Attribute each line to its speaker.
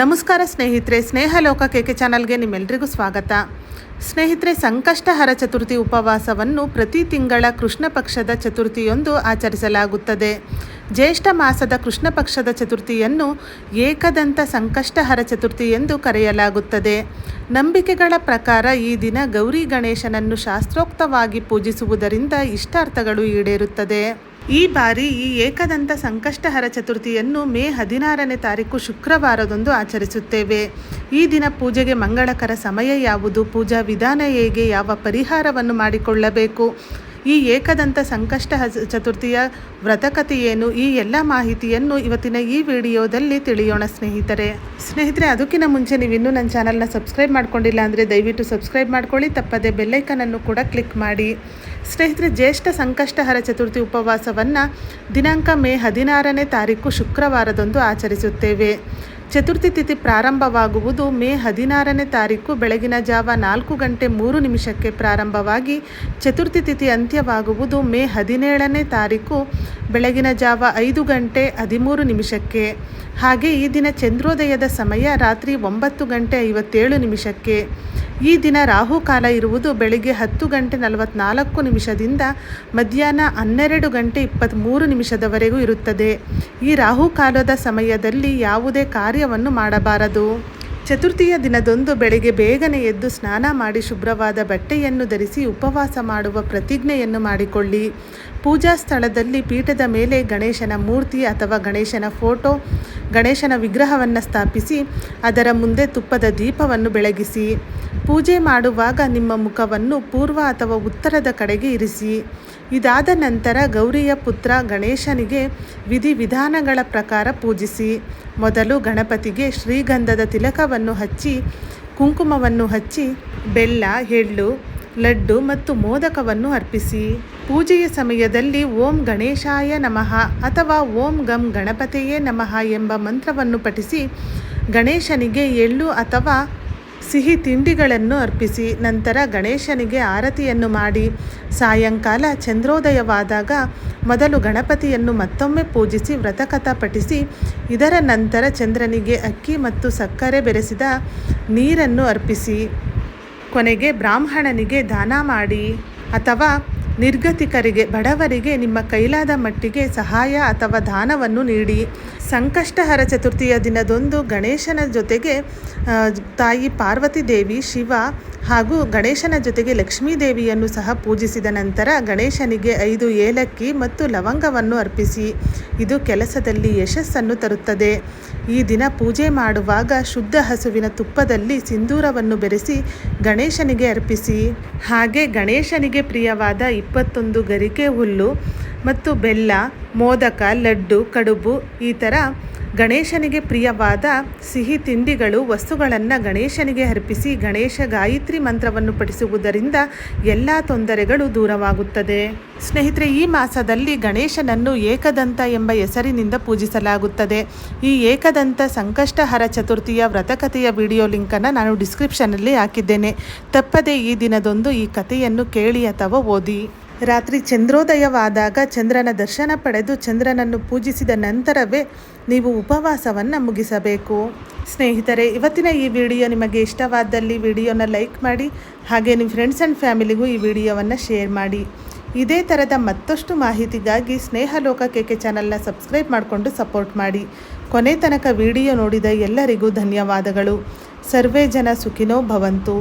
Speaker 1: ನಮಸ್ಕಾರ ಸ್ನೇಹಿತರೆ ಸ್ನೇಹ ಲೋಕ ಕೆ ಚಾನಲ್ಗೆ ನಿಮ್ಮೆಲ್ಲರಿಗೂ ಸ್ವಾಗತ. ಸ್ನೇಹಿತರೆ, ಸಂಕಷ್ಟಹರ ಚತುರ್ಥಿ ಉಪವಾಸವನ್ನು ಪ್ರತಿ ತಿಂಗಳ ಕೃಷ್ಣ ಪಕ್ಷದ ಚತುರ್ಥಿಯೊಂದು ಆಚರಿಸಲಾಗುತ್ತದೆ. ಜ್ಯೇಷ್ಠ ಮಾಸದ ಕೃಷ್ಣ ಪಕ್ಷದ ಚತುರ್ಥಿಯನ್ನು ಏಕದಂತ ಸಂಕಷ್ಟಹರ ಚತುರ್ಥಿ ಎಂದು ಕರೆಯಲಾಗುತ್ತದೆ. ನಂಬಿಕೆಗಳ ಪ್ರಕಾರ ಈ ದಿನ ಗೌರಿ ಗಣೇಶನನ್ನು ಶಾಸ್ತ್ರೋಕ್ತವಾಗಿ ಪೂಜಿಸುವುದರಿಂದ ಇಷ್ಟಾರ್ಥಗಳು ಈಡೇರುತ್ತದೆ. ಈ ಬಾರಿ ಈ ಏಕದಂತ ಸಂಕಷ್ಟಹರ ಚತುರ್ಥಿಯನ್ನು ಮೇ ಹದಿನಾರನೇ ತಾರೀಕು ಶುಕ್ರವಾರದಂದು ಆಚರಿಸುತ್ತೇವೆ. ಈ ದಿನ ಪೂಜೆಗೆ ಮಂಗಳಕರ ಸಮಯ ಯಾವುದು, ಪೂಜಾ ವಿಧಾನ ಹೇಗೆ, ಯಾವ ಪರಿಹಾರವನ್ನು ಮಾಡಿಕೊಳ್ಳಬೇಕು ಈ ಏಕದಂತ ಸಂಕಷ್ಟ ಚತುರ್ಥಿಯ ವ್ರತಕತೆ ಏನು? ಈ ಎಲ್ಲ ಮಾಹಿತಿಯನ್ನು ಇವತ್ತಿನ ಈ ವಿಡಿಯೋದಲ್ಲಿ ತಿಳಿಯೋಣ ಸ್ನೇಹಿತರೆ. ಸ್ನೇಹಿತರೆ, ಅದಕ್ಕಿಂತ ಮುಂಚೆ ನೀವು ಇನ್ನೂ ನನ್ನ ಚಾನಲ್ನ ಸಬ್ಸ್ಕ್ರೈಬ್ ಮಾಡ್ಕೊಂಡಿಲ್ಲ ಅಂದರೆ ದಯವಿಟ್ಟು ಸಬ್ಸ್ಕ್ರೈಬ್ ಮಾಡ್ಕೊಳ್ಳಿ. ತಪ್ಪದೆ ಬೆಲ್ಲೈಕನನ್ನು ಕೂಡ ಕ್ಲಿಕ್ ಮಾಡಿ. ಸ್ನೇಹಿತರೆ, ಜ್ಯೇಷ್ಠ ಸಂಕಷ್ಟಹರ ಚತುರ್ಥಿ ಉಪವಾಸವನ್ನು ದಿನಾಂಕ ಮೇ ಹದಿನಾರನೇ ತಾರೀಕು ಶುಕ್ರವಾರದಂದು ಆಚರಿಸುತ್ತೇವೆ. ಚತುರ್ಥಿ ತಿಥಿ ಪ್ರಾರಂಭವಾಗುವುದು ಮೇ ಹದಿನಾರನೇ ತಾರೀಕು ಬೆಳಗಿನ ಜಾವ ನಾಲ್ಕು ಗಂಟೆ ಮೂರು ನಿಮಿಷಕ್ಕೆ ಪ್ರಾರಂಭವಾಗಿ ಚತುರ್ಥಿ ತಿಥಿ ಅಂತ್ಯವಾಗುವುದು ಮೇ ಹದಿನೇಳನೇ ತಾರೀಕು ಬೆಳಗಿನ ಜಾವ ಐದು ಗಂಟೆ ಹದಿಮೂರು ನಿಮಿಷಕ್ಕೆ. ಹಾಗೆ ಈ ದಿನ ಚಂದ್ರೋದಯದ ಸಮಯ ರಾತ್ರಿ ಒಂಬತ್ತು ಗಂಟೆ ಐವತ್ತೇಳು ನಿಮಿಷಕ್ಕೆ. ಈ ದಿನ ರಾಹುಕಾಲ ಇರುವುದು ಬೆಳಿಗ್ಗೆ ಹತ್ತು ಗಂಟೆ ನಲವತ್ನಾಲ್ಕು ನಿಮಿಷದಿಂದ ಮಧ್ಯಾಹ್ನ ಹನ್ನೆರಡು ಗಂಟೆ ಇಪ್ಪತ್ತ್ಮೂರು ನಿಮಿಷದವರೆಗೂ ಇರುತ್ತದೆ. ಈ ರಾಹುಕಾಲದ ಸಮಯದಲ್ಲಿ ಯಾವುದೇ ಕಾರ್ಯವನ್ನು ಮಾಡಬಾರದು. ಚತುರ್ಥಿಯ ದಿನದಂದು ಬೆಳಗ್ಗೆ ಬೇಗನೆ ಎದ್ದು ಸ್ನಾನ ಮಾಡಿ ಶುಭ್ರವಾದ ಬಟ್ಟೆಯನ್ನು ಧರಿಸಿ ಉಪವಾಸ ಮಾಡುವ ಪ್ರತಿಜ್ಞೆಯನ್ನು ಮಾಡಿಕೊಳ್ಳಿ. ಪೂಜಾ ಸ್ಥಳದಲ್ಲಿ ಪೀಠದ ಮೇಲೆ ಗಣೇಶನ ಮೂರ್ತಿ ಅಥವಾ ಗಣೇಶನ ಫೋಟೋ, ಗಣೇಶನ ವಿಗ್ರಹವನ್ನು ಸ್ಥಾಪಿಸಿ ಅದರ ಮುಂದೆ ತುಪ್ಪದ ದೀಪವನ್ನು ಬೆಳಗಿಸಿ. ಪೂಜೆ ಮಾಡುವಾಗ ನಿಮ್ಮ ಮುಖವನ್ನು ಪೂರ್ವ ಅಥವಾ ಉತ್ತರದ ಕಡೆಗೆ ಇರಿಸಿ. ಇದಾದ ನಂತರ ಗೌರಿಯ ಪುತ್ರ ಗಣೇಶನಿಗೆ ವಿಧಿವಿಧಾನಗಳ ಪ್ರಕಾರ ಪೂಜಿಸಿ. ಮೊದಲು ಗಣಪತಿಗೆ ಶ್ರೀಗಂಧದ ತಿಲಕವನ್ನು ಹಚ್ಚಿ, ಕುಂಕುಮವನ್ನು ಹಚ್ಚಿ, ಬೆಲ್ಲ, ಎಳ್ಳು, ಲಡ್ಡು ಮತ್ತು ಮೋದಕವನ್ನು ಅರ್ಪಿಸಿ. ಪೂಜೆಯ ಸಮಯದಲ್ಲಿ ಓಂ ಗಣೇಶಾಯ ನಮಃ ಅಥವಾ ಓಂ ಗಂ ಗಣಪತಿಯೇ ನಮಃ ಎಂಬ ಮಂತ್ರವನ್ನು ಪಠಿಸಿ, ಗಣೇಶನಿಗೆ ಎಳ್ಳು ಅಥವಾ ಸಿಹಿ ತಿಂಡಿಗಳನ್ನು ಅರ್ಪಿಸಿ ನಂತರ ಗಣೇಶನಿಗೆ ಆರತಿಯನ್ನು ಮಾಡಿ ಸಾಯಂಕಾಲ ಚಂದ್ರೋದಯವಾದಾಗ ಮೊದಲು ಗಣಪತಿಯನ್ನು ಮತ್ತೊಮ್ಮೆ ಪೂಜಿಸಿ ವ್ರತಕಥ ಪಠಿಸಿ ಇದರ ನಂತರ ಚಂದ್ರನಿಗೆ ಅಕ್ಕಿ ಮತ್ತು ಸಕ್ಕರೆ ಬೆರೆಸಿದ ನೀರನ್ನು ಅರ್ಪಿಸಿ, ಕೊನೆಗೆ ಬ್ರಾಹ್ಮಣನಿಗೆ ದಾನ ಮಾಡಿ ಅಥವಾ ನಿರ್ಗತಿಕರಿಗೆ, ಬಡವರಿಗೆ, ನಿಮ್ಮ ಕೈಲಾದ ಮಟ್ಟಿಗೆ ಸಹಾಯ ಅಥವಾ ದಾನವನ್ನು ನೀಡಿ. ಸಂಕಷ್ಟಹರ ಚತುರ್ಥಿಯ ದಿನದಂದು ಗಣೇಶನ ಜೊತೆಗೆ ತಾಯಿ ಪಾರ್ವತಿ ದೇವಿ ಶಿವ ಹಾಗೂ ಗಣೇಶನ ಜೊತೆಗೆ ಲಕ್ಷ್ಮೀ ದೇವಿಯನ್ನು ಸಹ ಪೂಜಿಸಿದ ನಂತರ ಗಣೇಶನಿಗೆ ಐದು ಏಲಕ್ಕಿ ಮತ್ತು ಲವಂಗವನ್ನು ಅರ್ಪಿಸಿ, ಇದು ಕೆಲಸದಲ್ಲಿ ಯಶಸ್ಸನ್ನು ತರುತ್ತದೆ. ಈ ದಿನ ಪೂಜೆ ಮಾಡುವಾಗ ಶುದ್ಧ ಹಸುವಿನ ತುಪ್ಪದಲ್ಲಿ ಸಿಂಧೂರವನ್ನು ಬೆರೆಸಿ ಗಣೇಶನಿಗೆ ಅರ್ಪಿಸಿ. ಹಾಗೆ ಗಣೇಶನಿಗೆ ಪ್ರಿಯವಾದ ಇಪ್ಪತ್ತೊಂದು ಗರಿಕೆ ಹುಲ್ಲು ಮತ್ತು ಬೆಲ್ಲ, ಮೋದಕ, ಲಡ್ಡು, ಕಡುಬು ಈ ಥರ ಗಣೇಶನಿಗೆ ಪ್ರಿಯವಾದ ಸಿಹಿ ತಿಂಡಿಗಳು, ವಸ್ತುಗಳನ್ನು ಗಣೇಶನಿಗೆ ಅರ್ಪಿಸಿ ಗಣೇಶ ಗಾಯತ್ರಿ ಮಂತ್ರವನ್ನು ಪಠಿಸುವುದರಿಂದ ಎಲ್ಲ ತೊಂದರೆಗಳು ದೂರವಾಗುತ್ತದೆ. ಸ್ನೇಹಿತರೆ, ಈ ಮಾಸದಲ್ಲಿ ಗಣೇಶನನ್ನು ಏಕದಂತ ಎಂಬ ಹೆಸರಿನಿಂದ ಪೂಜಿಸಲಾಗುತ್ತದೆ. ಈ ಏಕದಂತ ಸಂಕಷ್ಟಹರ ಚತುರ್ಥಿಯ ವ್ರತಕಥೆಯ ವಿಡಿಯೋ ಲಿಂಕನ್ನು ನಾನು ಡಿಸ್ಕ್ರಿಪ್ಷನಲ್ಲಿ ಹಾಕಿದ್ದೇನೆ. ತಪ್ಪದೇ ಈ ದಿನದೊಂದು ಈ ಕಥೆಯನ್ನು ಕೇಳಿ ಅಥವಾ ಓದಿ. ರಾತ್ರಿ ಚಂದ್ರೋದಯವಾದಾಗ ಚಂದ್ರನ ದರ್ಶನ ಪಡೆದು ಚಂದ್ರನನ್ನು ಪೂಜಿಸಿದ ನಂತರವೇ ನೀವು ಉಪವಾಸವನ್ನು ಮುಗಿಸಬೇಕು. ಸ್ನೇಹಿತರೆ, ಇವತ್ತಿನ ಈ ವಿಡಿಯೋ ನಿಮಗೆ ಇಷ್ಟವಾದಲ್ಲಿ ವಿಡಿಯೋನ ಲೈಕ್ ಮಾಡಿ, ಹಾಗೆ ನಿಮ್ಮ ಫ್ರೆಂಡ್ಸ್ ಆ್ಯಂಡ್ ಫ್ಯಾಮಿಲಿಗೂ ಈ ವಿಡಿಯೋವನ್ನು ಶೇರ್ ಮಾಡಿ. ಇದೇ ಥರದ ಮತ್ತಷ್ಟು ಮಾಹಿತಿಗಾಗಿ ಸ್ನೇಹಲೋಕ ಕೆಕೆ ಚಾನಲ್ನ ಸಬ್ಸ್ಕ್ರೈಬ್ ಮಾಡಿಕೊಂಡು ಸಪೋರ್ಟ್ ಮಾಡಿ. ಕೊನೆ ತನಕ ವಿಡಿಯೋ ನೋಡಿದ ಎಲ್ಲರಿಗೂ ಧನ್ಯವಾದಗಳು. ಸರ್ವೇ ಜನ ಸುಖಿನೋ ಭವಂತು.